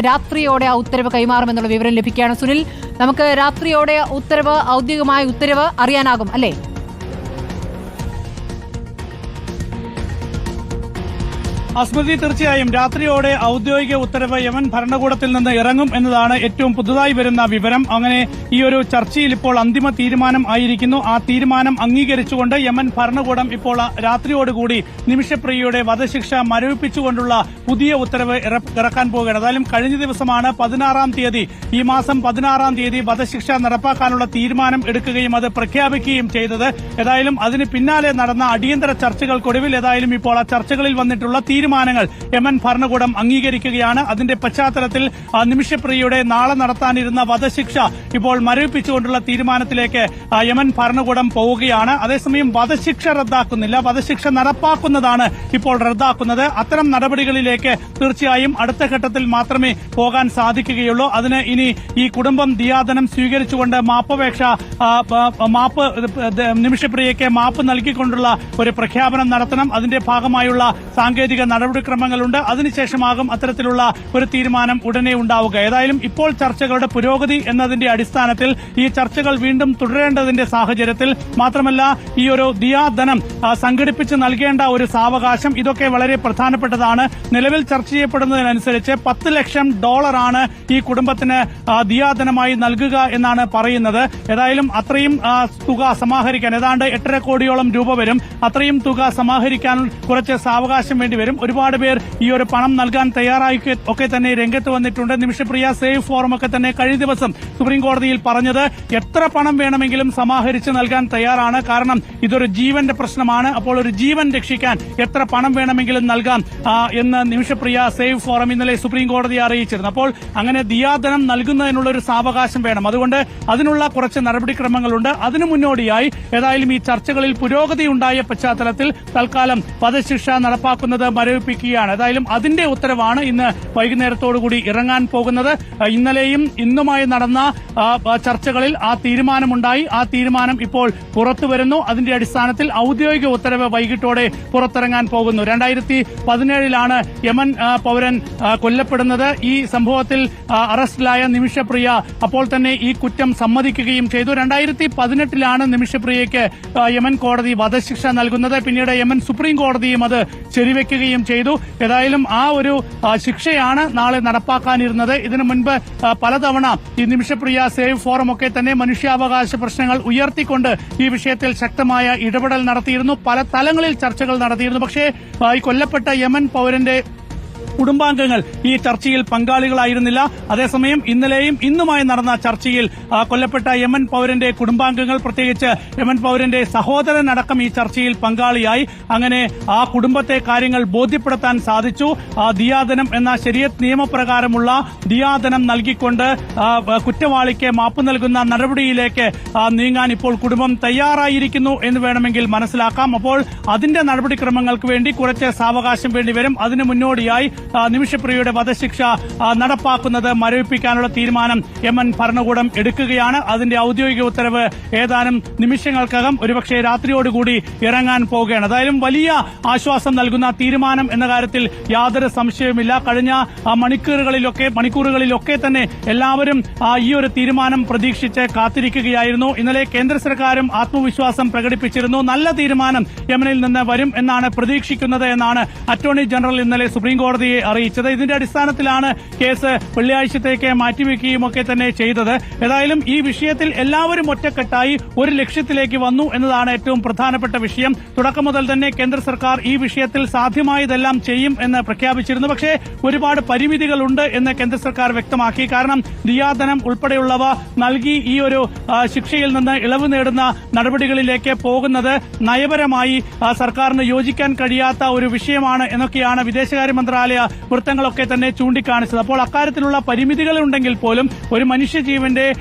രാത്രിയോടെ ആ ഉത്തരവ് കൈമാറുമെന്നുള്ള വിവരം ലഭിക്കുകയാണ് സുനിൽ. നമുക്ക് രാത്രിയോടെ ഉത്തരവ് ഔദ്യോഗികമായ ഉത്തരവ് അറിയാനാകും അല്ലേ? അസ്മൃതി തീർച്ചയായും രാത്രിയോടെ ഔദ്യോഗിക ഉത്തരവ് യമൻ ഭരണകൂടത്തിൽ നിന്ന് ഇറങ്ങും എന്നതാണ് ഏറ്റവും പുതുതായി വരുന്ന വിവരം. അങ്ങനെ ഈ ഒരു ചർച്ചയിൽ ഇപ്പോൾ അന്തിമ തീരുമാനം ആയിരിക്കുന്നു. ആ തീരുമാനം അംഗീകരിച്ചുകൊണ്ട് യമൻ ഭരണകൂടം ഇപ്പോൾ രാത്രിയോടുകൂടി നിമിഷപ്രിയയുടെ വധശിക്ഷ മരവിപ്പിച്ചുകൊണ്ടുള്ള പുതിയ ഉത്തരവ് ഇറക്കാൻ പോകുകയാണ് അതായാലും കഴിഞ്ഞ ദിവസമാണ് പതിനാറാം തീയതി. ഈ മാസം പതിനാറാം തീയതി വധശിക്ഷ നടപ്പാക്കാനുള്ള തീരുമാനം എടുക്കുകയും അത് പ്രഖ്യാപിക്കുകയും ചെയ്തത്. ഏതായാലും അതിന് പിന്നാലെ നടന്ന അടിയന്തര ചർച്ചകൾക്കൊടുവിൽ ഏതായാലും ഇപ്പോൾ ആ ചർച്ചകളിൽ വന്നിട്ടുള്ള തീരുമാനങ്ങൾ യമൻ ഭരണകൂടം അംഗീകരിക്കുകയാണ്. അതിന്റെ പശ്ചാത്തലത്തിൽ നിമിഷപ്രിയയുടെ നാളെ നടത്താനിരുന്ന വധശിക്ഷ ഇപ്പോൾ മരവിപ്പിച്ചുകൊണ്ടുള്ള തീരുമാനത്തിലേക്ക് യമൻ ഭരണകൂടം പോവുകയാണ്. അതേസമയം വധശിക്ഷ റദ്ദാക്കുന്നില്ല. വധശിക്ഷ നടപ്പാക്കുന്നതാണ് ഇപ്പോൾ റദ്ദാക്കുന്നത്. അത്തരം നടപടികളിലേക്ക് തീർച്ചയായും അടുത്ത ഘട്ടത്തിൽ മാത്രമേ പോകാൻ സാധിക്കുകയുള്ളൂ. അതിന് ഇനി ഈ കുടുംബം ദിയാദനം സ്വീകരിച്ചുകൊണ്ട് മാപ്പപേക്ഷ മാപ്പ് നിമിഷപ്രിയയ്ക്ക് മാപ്പ് നൽകിക്കൊണ്ടുള്ള ഒരു പ്രഖ്യാപനം നടത്തണം. അതിന്റെ ഭാഗമായുള്ള സാങ്കേതിക നടപടിക്രമങ്ങളുണ്ട്. അതിനുശേഷമാകും അത്തരത്തിലുള്ള ഒരു തീരുമാനം ഉടനെ ഉണ്ടാവുക. ഏതായാലും ഇപ്പോൾ ചർച്ചകളുടെ പുരോഗതി എന്നതിന്റെ അടിസ്ഥാനത്തിൽ ഈ ചർച്ചകൾ വീണ്ടും തുടരേണ്ടതിന്റെ സാഹചര്യത്തിൽ മാത്രമല്ല ഈ ഒരു ദിയാധനം സംഘടിപ്പിച്ച് നൽകേണ്ട ഒരു സാവകാശം ഇതൊക്കെ വളരെ പ്രധാനപ്പെട്ടതാണ്. നിലവിൽ ചർച്ച ചെയ്യപ്പെടുന്നതിനനുസരിച്ച് പത്ത് ലക്ഷം ഡോളറാണ് ഈ കുടുംബത്തിന് ദിയാധനമായി നൽകുക എന്നാണ് പറയുന്നത്. ഏതായാലും അത്രയും തുക സമാഹരിക്കാൻ ഏതാണ്ട് എട്ടര കോടിയോളം രൂപ വരും. അത്രയും തുക സമാഹരിക്കാൻ കുറച്ച് സാവകാശം വേണ്ടി വരും. ഒരുപാട് പേർ ഈ ഒരു പണം നൽകാൻ തയ്യാറായി ഒക്കെ തന്നെ രംഗത്ത് വന്നിട്ടുണ്ട്. നിമിഷപ്രിയ സേവ് ഫോറം ഒക്കെ തന്നെ കഴിഞ്ഞ ദിവസം സുപ്രീം കോടതിയിൽ പറഞ്ഞത് എത്ര പണം വേണമെങ്കിലും സമാഹരിച്ച് നൽകാൻ തയ്യാറാണ്. കാരണം ഇതൊരു ജീവന്റെ പ്രശ്നമാണ്. അപ്പോൾ ഒരു ജീവൻ രക്ഷിക്കാൻ എത്ര പണം വേണമെങ്കിലും നൽകാം എന്ന് നിമിഷപ്രിയ സേവ് ഫോറം ഇന്നലെ സുപ്രീം കോടതിയെ അറിയിച്ചിരുന്നു. അപ്പോൾ അങ്ങനെ ദിയാദനം നൽകുന്നതിനുള്ള ഒരു സാവകാശം വേണം. അതുകൊണ്ട് അതിനുള്ള കുറച്ച് നടപടിക്രമങ്ങളുണ്ട്. അതിനു മുന്നോടിയായി ഏതായാലും ഈ ചർച്ചകളിൽ പുരോഗതി ഉണ്ടായ പശ്ചാത്തലത്തിൽ തൽക്കാലം വധശിക്ഷ നടപ്പാക്കുന്നത് മരവിപ്പിക്കുകയാണ് ഏതായാലും അതിന്റെ ഉത്തരവാണ് ഇന്ന് വൈകുന്നേരത്തോടുകൂടി ഇറങ്ങാൻ പോകുന്നത്. ഇന്നലെയും ഇന്നുമായി നടന്ന ചർച്ചകളിൽ ആ തീരുമാനമുണ്ടായി. ആ തീരുമാനം ഇപ്പോൾ പുറത്തു വരുന്നു. അതിന്റെ അടിസ്ഥാനത്തിൽ ഔദ്യോഗിക ഉത്തരവ് വൈകിട്ടോടെ പുറത്തിറങ്ങാൻ പോകുന്നു. രണ്ടായിരത്തി പതിനേഴിലാണ് യമൻ പൗരൻ കൊല്ലപ്പെടുന്നത്. ഈ സംഭവത്തിൽ അറസ്റ്റിലായ നിമിഷപ്രിയ അപ്പോൾ തന്നെ ഈ കുറ്റം സമ്മതിക്കുകയും ചെയ്തു. രണ്ടായിരത്തി പതിനെട്ടിലാണ് നിമിഷപ്രിയയ്ക്ക് യമൻ കോടതി വധശിക്ഷ നൽകുന്നത്. പിന്നീട് യമൻ സുപ്രീം കോടതിയും അത് ശരിവെക്കുകയും ചെയ്തു. ഏതായാലും ആ ഒരു ശിക്ഷയാണ് നാളെ നടപ്പാക്കാനിരുന്നത്. ഇതിനു മുൻപ് പലതവണ ഈ നിമിഷപ്രിയ സേവ് ഫോറം ഒക്കെ തന്നെ മനുഷ്യാവകാശ പ്രശ്നങ്ങൾ ഉയർത്തിക്കൊണ്ട് ഈ വിഷയത്തിൽ ശക്തമായ ഇടപെടൽ നടത്തിയിരുന്നു. പല തലങ്ങളിൽ ചർച്ചകൾ നടത്തിയിരുന്നു. പക്ഷേ ഈ കൊല്ലപ്പെട്ട യമൻ പൌരന്റെ കുടുംബാംഗങ്ങൾ ഈ ചർച്ചയിൽ പങ്കാളികളായിരുന്നില്ല. അതേസമയം ഇന്നലെയും ഇന്നുമായി നടന്ന ചർച്ചയിൽ കൊല്ലപ്പെട്ട യമൻ പൌരന്റെ കുടുംബാംഗങ്ങൾ പ്രത്യേകിച്ച് യമൻ പൌരന്റെ സഹോദരൻ അടക്കം ഈ ചർച്ചയിൽ പങ്കാളിയായി. അങ്ങനെ ആ കുടുംബത്തെ കാര്യങ്ങൾ ബോധ്യപ്പെടുത്താൻ സാധിച്ചു. ദിയാദനം എന്ന ശരിയത് നിയമപ്രകാരമുള്ള ദിയാദനം നൽകിക്കൊണ്ട് കുറ്റവാളിക്ക് മാപ്പ് നൽകുന്ന നടപടിയിലേക്ക് നീങ്ങാൻ ഇപ്പോൾ കുടുംബം തയ്യാറായിരിക്കുന്നു എന്ന് വേണമെങ്കിൽ മനസ്സിലാക്കാം. അപ്പോൾ അതിന്റെ നടപടിക്രമങ്ങൾക്ക് വേണ്ടി കുറച്ച് സാവകാശം വേണ്ടിവരും അതിന് മുന്നോടിയായി നിമിഷപ്രിയയുടെ വധശിക്ഷ നടപ്പാക്കുന്നത് മരവിപ്പിക്കാനുള്ള തീരുമാനം യമൻ ഭരണകൂടം എടുക്കുകയാണ്. അതിന്റെ ഔദ്യോഗിക ഉത്തരവ് ഏതാനും നിമിഷങ്ങൾക്കകം ഒരുപക്ഷെ രാത്രിയോടുകൂടി ഇറങ്ങാൻ പോവുകയാണ്. അതായാലും വലിയ ആശ്വാസം നൽകുന്ന തീരുമാനം എന്ന കാര്യത്തിൽ യാതൊരു സംശയവുമില്ല. കഴിഞ്ഞ മണിക്കൂറുകളിലൊക്കെ മണിക്കൂറുകളിലൊക്കെ തന്നെ എല്ലാവരും ഈ ഒരു തീരുമാനം പ്രതീക്ഷിച്ച് കാത്തിരിക്കുകയായിരുന്നു. ഇന്നലെ കേന്ദ്ര സർക്കാരും ആത്മവിശ്വാസം പ്രകടിപ്പിച്ചിരുന്നു. നല്ല തീരുമാനം യമനിൽ നിന്ന് വരും എന്നാണ് പ്രതീക്ഷിക്കുന്നത് എന്നാണ് അറ്റോർണി ജനറൽ ഇന്നലെ സുപ്രീം കോടതിയെ അറിയിച്ചത്. ഇതിന്റെ അടിസ്ഥാനത്തിലാണ് കേസ് വെള്ളിയാഴ്ചത്തേക്ക് മാറ്റിവെക്കുകയും ഒക്കെ തന്നെ ചെയ്തത്. ഏതായാലും ഈ വിഷയത്തിൽ എല്ലാവരും ഒറ്റക്കെട്ടായി ഒരു ലക്ഷ്യത്തിലേക്ക് വന്നു എന്നതാണ് ഏറ്റവും പ്രധാനപ്പെട്ട വിഷയം. തുടക്കം മുതൽ തന്നെ കേന്ദ്ര സർക്കാർ ഈ വിഷയത്തിൽ സാധ്യമായതെല്ലാം ചെയ്യും എന്ന് പ്രഖ്യാപിച്ചിരുന്നു. പക്ഷേ ഒരുപാട് പരിമിതികളുണ്ട് എന്ന് കേന്ദ്ര സർക്കാർ വ്യക്തമാക്കി. കാരണം ദിയാധനം ഉൾപ്പെടെയുള്ളവ നൽകി ഈ ഒരു ശിക്ഷയിൽ നിന്ന് ഇളവ് നേടുന്ന നടപടികളിലേക്ക് പോകുന്നത് നയപരമായി സർക്കാരിന് യോജിക്കാൻ കഴിയാത്ത ഒരു വിഷയമാണ് എന്നൊക്കെയാണ് വിദേശകാര്യ മന്ത്രാലയ വൃത്തങ്ങളൊക്കെ തന്നെ ചൂണ്ടിക്കാണിച്ചത്. അപ്പോൾ അക്കാര്യത്തിലുള്ള പരിമിതികൾ ഉണ്ടെങ്കിൽ പോലും ഒരു മനുഷ്യജീവന്റെ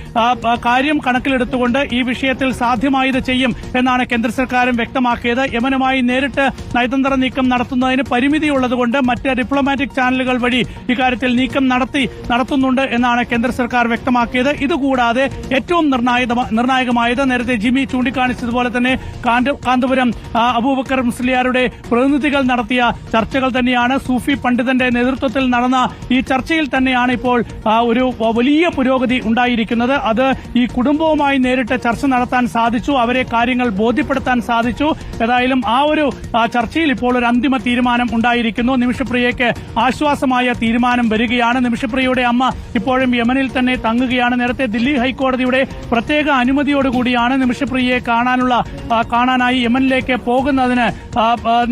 കാര്യം കണക്കിലെടുത്തുകൊണ്ട് ഈ വിഷയത്തിൽ സാധ്യമായത് ചെയ്യും എന്നാണ് കേന്ദ്ര സർക്കാരും വ്യക്തമാക്കിയത്. യമനുമായി നേരിട്ട് നയതന്ത്ര നീക്കം നടത്തുന്നതിന് പരിമിതിയുള്ളതുകൊണ്ട് മറ്റ് ഡിപ്ലോമാറ്റിക് ചാനലുകൾ വഴി ഇക്കാര്യത്തിൽ നീക്കം നടത്തി നടത്തുന്നുണ്ട് എന്നാണ് കേന്ദ്ര സർക്കാർ വ്യക്തമാക്കിയത്. ഇതുകൂടാതെ ഏറ്റവും നിർണായക- നിർണായകമായത് നേരത്തെ ജിമി ചൂണ്ടിക്കാണിച്ചതുപോലെ തന്നെ കാന്തപുരം അബൂബക്കർ മുസ്ലിയാരുടെ പ്രതിനിധികൾ നടത്തിയ ചർച്ചകൾ തന്നെയാണ്. സൂഫി പണ്ഡിതൻ ഉദ്യോഗസ്ഥന്റെ നേതൃത്വത്തിൽ നടന്ന ഈ ചർച്ചയിൽ തന്നെയാണ് ഇപ്പോൾ ഒരു വലിയ പുരോഗതി ഉണ്ടായിരിക്കുന്നത്. അത് ഈ കുടുംബവുമായി നേരിട്ട് ചർച്ച നടത്താൻ സാധിച്ചു അവരെ കാര്യങ്ങൾ ബോധ്യപ്പെടുത്താൻ സാധിച്ചു. ഏതായാലും ആ ഒരു ചർച്ചയിൽ ഇപ്പോൾ ഒരു അന്തിമ തീരുമാനം ഉണ്ടായിരിക്കുന്നു. നിമിഷപ്രിയയ്ക്ക് ആശ്വാസമായ തീരുമാനം വരികയാണ്. നിമിഷപ്രിയയുടെ അമ്മ ഇപ്പോഴും യമനിൽ തന്നെ തങ്ങുകയാണ്. നേരത്തെ ദില്ലി ഹൈക്കോടതിയുടെ പ്രത്യേക അനുമതിയോടുകൂടിയാണ് നിമിഷപ്രിയയെ കാണാനുള്ള കാണാനായി യമനിലേക്ക് പോകുന്നതിന്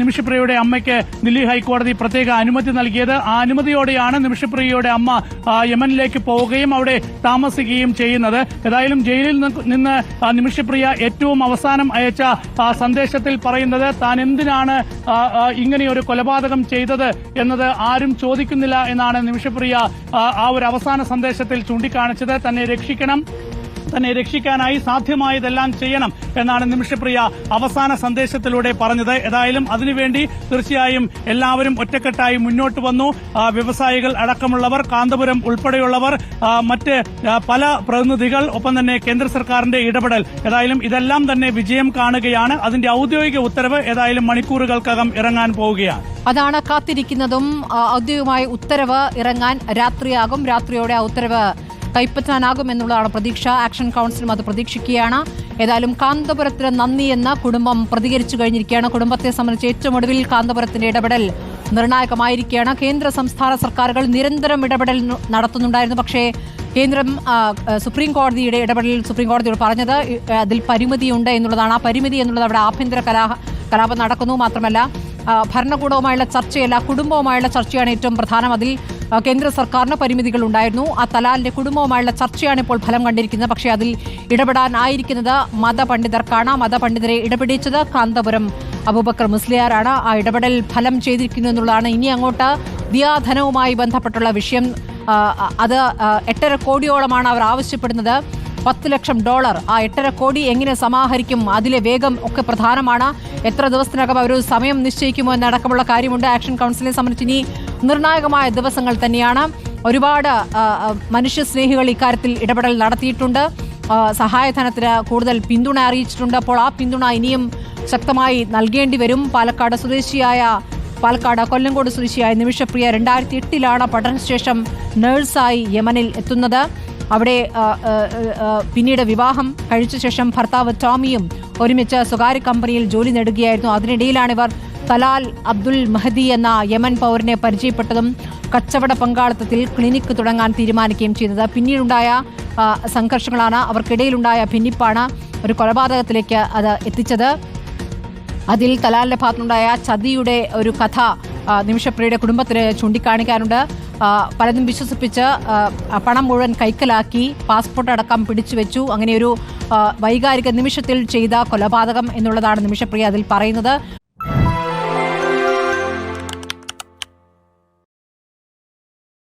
നിമിഷപ്രിയയുടെ അമ്മയ്ക്ക് ദില്ലി ഹൈക്കോടതി പ്രത്യേക അനുമതി നൽകിയത്. ആ അനുമതിയോടെയാണ് നിമിഷപ്രിയയുടെ അമ്മ യമനിലേക്ക് പോവുകയും അവിടെ താമസിക്കുകയും ചെയ്യുന്നത്. ഏതായാലും ജയിലിൽ നിന്ന് നിമിഷപ്രിയ ഏറ്റവും അവസാനം അയച്ച സന്ദേശത്തിൽ പറയുന്നത് താൻ എന്തിനാണ് ഇങ്ങനെയൊരു കൊലപാതകം ചെയ്തത് എന്നത് ആരും ചോദിക്കുന്നില്ല എന്നാണ് നിമിഷപ്രിയ ആ ഒരു അവസാന സന്ദേശത്തിൽ ചൂണ്ടിക്കാണിച്ചത്. തന്നെ രക്ഷിക്കണം. തന്നെ രക്ഷിക്കാനായി സാധ്യമായതെല്ലാം ചെയ്യണം എന്നാണ് നിമിഷപ്രിയ അവസാന സന്ദേശത്തിലൂടെ പറഞ്ഞത്. ഏതായാലും അതിനുവേണ്ടി തീർച്ചയായും എല്ലാവരും ഒറ്റക്കെട്ടായി മുന്നോട്ട് വന്നു. വ്യവസായികൾ അടക്കമുള്ളവർ കാന്തപുരം ഉൾപ്പെടെയുള്ളവർ മറ്റ് പല പ്രതിനിധികൾ ഒപ്പം തന്നെ കേന്ദ്ര സർക്കാരിന്റെ ഇടപെടൽ. ഏതായാലും ഇതെല്ലാം തന്നെ വിജയം കാണുകയാണ്. അതിന്റെ ഔദ്യോഗിക ഉത്തരവ് ഏതായാലും മണിക്കൂറുകൾക്കകം ഇറങ്ങാൻ പോവുകയാണ്. അതാണ് കാത്തിരിക്കുന്നതും ഔദ്യോഗികമായ ഉത്തരവ് ഇറങ്ങാൻ രാത്രിയാകും. രാത്രിയോടെ ആ ഉത്തരവ് കൈപ്പറ്റാനാകും എന്നുള്ളതാണ് പ്രതീക്ഷ. ആക്ഷൻ കൗൺസിലും അത് പ്രതീക്ഷിക്കുകയാണ്. ഏതായാലും കാന്തപുരത്തിന് നന്ദി എന്ന് കുടുംബം പ്രതികരിച്ചു കഴിഞ്ഞിരിക്കുകയാണ്. കുടുംബത്തെ സംബന്ധിച്ച് ഏറ്റവും ഒടുവിൽ കാന്തപുരത്തിന്റെ ഇടപെടൽ നിർണായകമായിരിക്കുകയാണ്. കേന്ദ്ര സംസ്ഥാന സർക്കാരുകൾ നിരന്തരം ഇടപെടൽ നടത്തുന്നുണ്ടായിരുന്നു. പക്ഷേ കേന്ദ്രം സുപ്രീം കോടതിയുടെ ഇടപെടൽ സുപ്രീം കോടതിയോട് പറഞ്ഞത് അതിൽ പരിമിതിയുണ്ട് എന്നുള്ളതാണ്. ആ പരിമിതി എന്നുള്ളത് അവിടെ ആഭ്യന്തര കലാ കലാപം നടക്കുന്നു മാത്രമല്ല. ഭരണകൂടവുമായുള്ള ചർച്ചയല്ല കുടുംബവുമായുള്ള ചർച്ചയാണ് ഏറ്റവും പ്രധാനം. അതിൽ കേന്ദ്ര സർക്കാരിന് പരിമിതികൾ ഉണ്ടായിരുന്നു. ആ തലാലിന്റെ കുടുംബവുമായുള്ള ചർച്ചയാണ് ഇപ്പോൾ ഫലം കണ്ടിരിക്കുന്നത്. പക്ഷേ അതിൽ ഇടപെടാനായിരിക്കുന്നത് മതപണ്ഡിതർക്കാണ് മതപണ്ഡിതരെ ഇടപെടിച്ചത് കാന്തപുരം അബൂബക്കർ മുസ്ലിയാരാണ്. ആ ഇടപെടൽ ഫലം ചെയ്തിരിക്കുന്നു എന്നുള്ളതാണ്. ഇനി അങ്ങോട്ട് ദിയാധനവുമായി ബന്ധപ്പെട്ടുള്ള വിഷയം അത് എട്ടര കോടിയോളമാണ് അവർ ആവശ്യപ്പെടുന്നത്. പത്ത് ലക്ഷം ഡോളർ. ആ എട്ടര കോടി എങ്ങനെ സമാഹരിക്കും? അതിലെ വേഗം ഒക്കെ പ്രധാനമാണ്. എത്ര ദിവസത്തിനകം അവർ സമയം നിശ്ചയിക്കുമോ എന്നടക്കമുള്ള കാര്യമുണ്ട്. ആക്ഷൻ കൗൺസിലിനെ സംബന്ധിച്ച് ഇനി നിർണായകമായ ദിവസങ്ങൾ തന്നെയാണ്. ഒരുപാട് മനുഷ്യ സ്നേഹികൾ മനുഷ്യസ്നേഹികൾ ഇക്കാര്യത്തിൽ ഇടപെടൽ നടത്തിയിട്ടുണ്ട്. സഹായധനത്തിന് കൂടുതൽ പിന്തുണ അറിയിച്ചിട്ടുണ്ട്. അപ്പോൾ ആ പിന്തുണ ഇനിയും ശക്തമായി നൽകേണ്ടി വരും. പാലക്കാട് സ്വദേശിയായ പാലക്കാട് കൊല്ലങ്കോട് സ്വദേശിയായ നിമിഷപ്രിയ രണ്ടായിരത്തി എട്ടിലാണ് പഠനശേഷം നഴ്സായി യമനിൽ എത്തുന്നത്. അവിടെ പിന്നീട് വിവാഹം കഴിച്ച ശേഷം ഭർത്താവ് ടോമിയും ഒരുമിച്ച് സ്വകാര്യ കമ്പനിയിൽ ജോലി നേടുകയായിരുന്നു. അതിനിടയിലാണ് ഇവർ തലാൽ അബ്ദുൽ മഹദി എന്ന യമൻ പൗരനെ പരിചയപ്പെട്ടതും കച്ചവട പങ്കാളിത്തത്തിൽ ക്ലിനിക്ക് തുടങ്ങാൻ തീരുമാനിക്കുകയും ചെയ്തത്. പിന്നീടുണ്ടായ സംഘർഷങ്ങളാണ് അവർക്കിടയിലുണ്ടായ ഭിന്നിപ്പാണ് ഒരു കൊലപാതകത്തിലേക്ക് അത് എത്തിച്ചത്. അതിൽ തലാലിന്റെ ഭാഗത്തുണ്ടായ ചതിയുടെ ഒരു കഥ നിമിഷപ്രിയുടെ കുടുംബത്തിന് ചൂണ്ടിക്കാണിക്കാനുണ്ട്. പലതും വിശ്വസിപ്പിച്ച് പണം മുഴുവൻ കൈക്കലാക്കി പാസ്പോർട്ട് അടക്കം പിടിച്ചു വെച്ചു. അങ്ങനെ ഒരു വൈകാരിക നിമിഷത്തിൽ ചെയ്ത കൊലപാതകം എന്നുള്ളതാണ് നിമിഷപ്രിയ അതിൽ പറയുന്നത്.